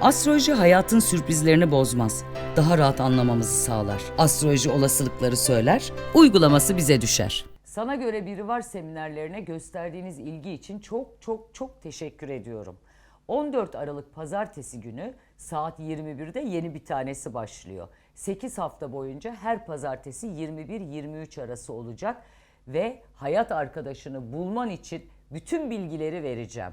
Astroloji hayatın sürprizlerini bozmaz. Daha rahat anlamamızı sağlar. Astroloji olasılıkları söyler, uygulaması bize düşer. Sana göre biri var seminerlerine gösterdiğiniz ilgi için çok çok çok teşekkür ediyorum. 14 Aralık pazartesi günü saat 21'de yeni bir tanesi başlıyor. 8 hafta boyunca her pazartesi 21-23 arası olacak ve hayat arkadaşını bulman için bütün bilgileri vereceğim.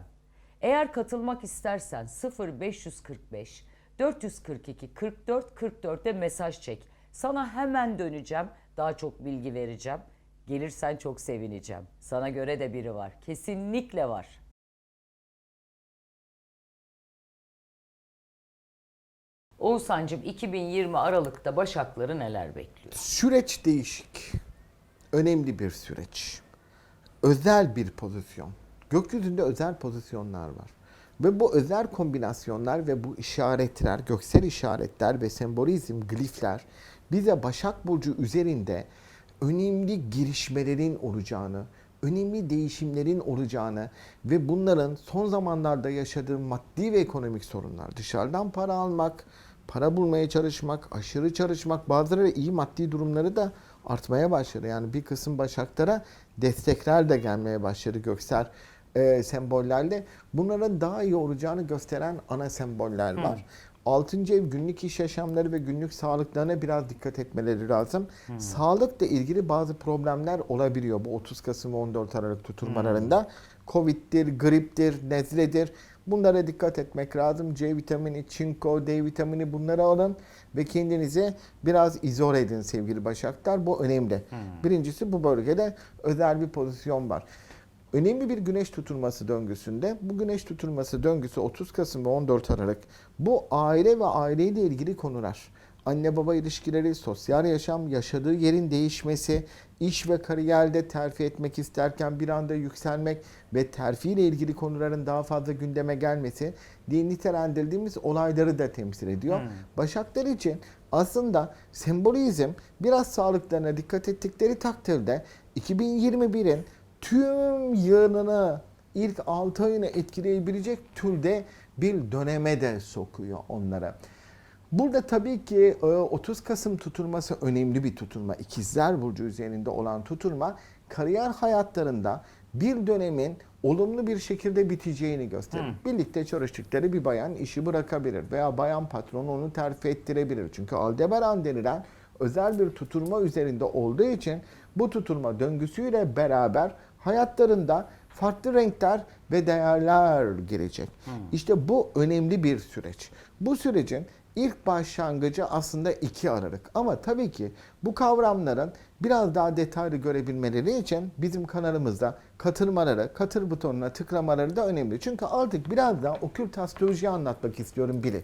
Eğer katılmak istersen 0545 442 44 44'te mesaj çek. Sana hemen döneceğim. Daha çok bilgi vereceğim. Gelirsen çok sevineceğim. Sana göre de biri var. Kesinlikle var. Oğuzhan'cığım 2020 Aralık'ta Başakları neler bekliyor? Süreç değişik. Önemli bir süreç. Özel bir pozisyon. Gökyüzünde özel pozisyonlar var. Ve bu özel kombinasyonlar ve bu işaretler, göksel işaretler ve sembolizm, glifler bize Başak Burcu üzerinde önemli girişmelerin olacağını, önemli değişimlerin olacağını ve bunların son zamanlarda yaşadığı maddi ve ekonomik sorunlar, dışarıdan para almak, para bulmaya çalışmak, aşırı çalışmak, bazıları iyi maddi durumları da artmaya başladı. Yani bir kısım başaklara destekler de gelmeye başladı göksel e, sembollerle. Bunların daha iyi olacağını gösteren ana semboller var. Altıncı ev günlük iş yaşamları ve günlük sağlıklarına biraz dikkat etmeleri lazım. Sağlıkla ilgili bazı problemler olabiliyor bu 30 Kasım ve 14 Aralık tutulmalarında. Covid'dir, griptir, nezledir. Bunlara dikkat etmek lazım. C vitamini, çinko, D vitamini bunları alın ve kendinizi biraz izole edin sevgili Başaklar. Bu önemli. Birincisi bu bölgede özel bir pozisyon var. Önemli bir güneş tutulması döngüsünde bu güneş tutulması döngüsü 30 Kasım ve 14 Aralık bu aile ve aileyle ilgili konular. Anne baba ilişkileri, sosyal yaşam, yaşadığı yerin değişmesi, iş ve kariyerde terfi etmek isterken bir anda yükselmek ve terfi ile ilgili konuların daha fazla gündeme gelmesi diye nitelendirdiğimiz olayları da temsil ediyor. Başaklar için aslında sembolizm biraz sağlıklarına dikkat ettikleri takdirde 2021'in tüm yılını ilk 6 ayını etkileyebilecek türde bir döneme de sokuyor onlara. Burada tabii ki e, 30 Kasım tutulması önemli bir tutulma. İkizler Burcu üzerinde olan tutulma kariyer hayatlarında bir dönemin olumlu bir şekilde biteceğini gösterir. Birlikte çalıştıkları bir bayan işi bırakabilir veya bayan patron onu terfi ettirebilir. Çünkü Aldebaran denilen özel bir tutulma üzerinde olduğu için bu tutulma döngüsüyle beraber hayatlarında farklı renkler ve değerler girecek. İşte bu önemli bir süreç. Bu sürecin ilk başlangıcı aslında 2 Aralık. Ama tabii ki bu kavramların biraz daha detaylı görebilmeleri için bizim kanalımızda katılmaları, katıl butonuna tıklamaları da önemli. Çünkü artık biraz daha okült astrolojiyi anlatmak istiyorum biri.